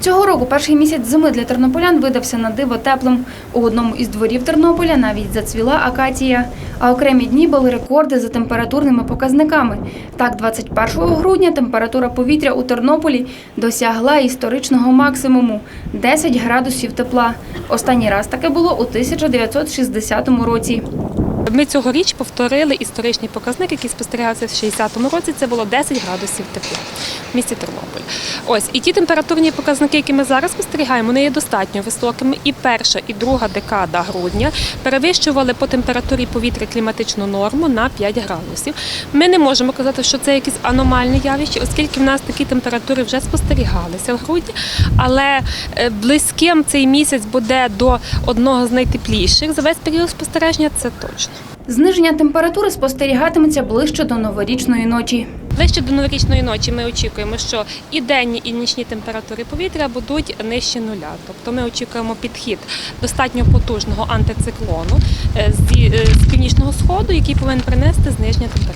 Цього року перший місяць зими для тернополян видався на диво теплим. У одному із дворів Тернополя навіть зацвіла акація. А окремі дні були рекорди за температурними показниками. Так, 21 грудня температура повітря у Тернополі досягла історичного максимуму 10 градусів тепла. Останній раз таке було у 1960 році. Ми цьогоріч повторили історичний показник, який спостерігався в 60-му році. Це було 10 градусів тепла в місті Тернопіль. Ось і ті температурні показники, які ми зараз спостерігаємо, вони є достатньо високими. І перша, і друга декада грудня перевищували по температурі повітря кліматичну норму на 5 градусів. Ми не можемо казати, що це якісь аномальні явища, оскільки в нас такі температури вже спостерігалися в грудні, але е, близьким цей місяць буде до одного з найтепліших за весь період спостереження. Це точно. Зниження температури спостерігатиметься ближче до новорічної ночі. Ближче до новорічної ночі ми очікуємо, що і денні, і нічні температури повітря будуть нижче нуля. Тобто ми очікуємо підхід достатньо потужного антициклону е, з, е, північного сходу, який повинен принести зниження показників.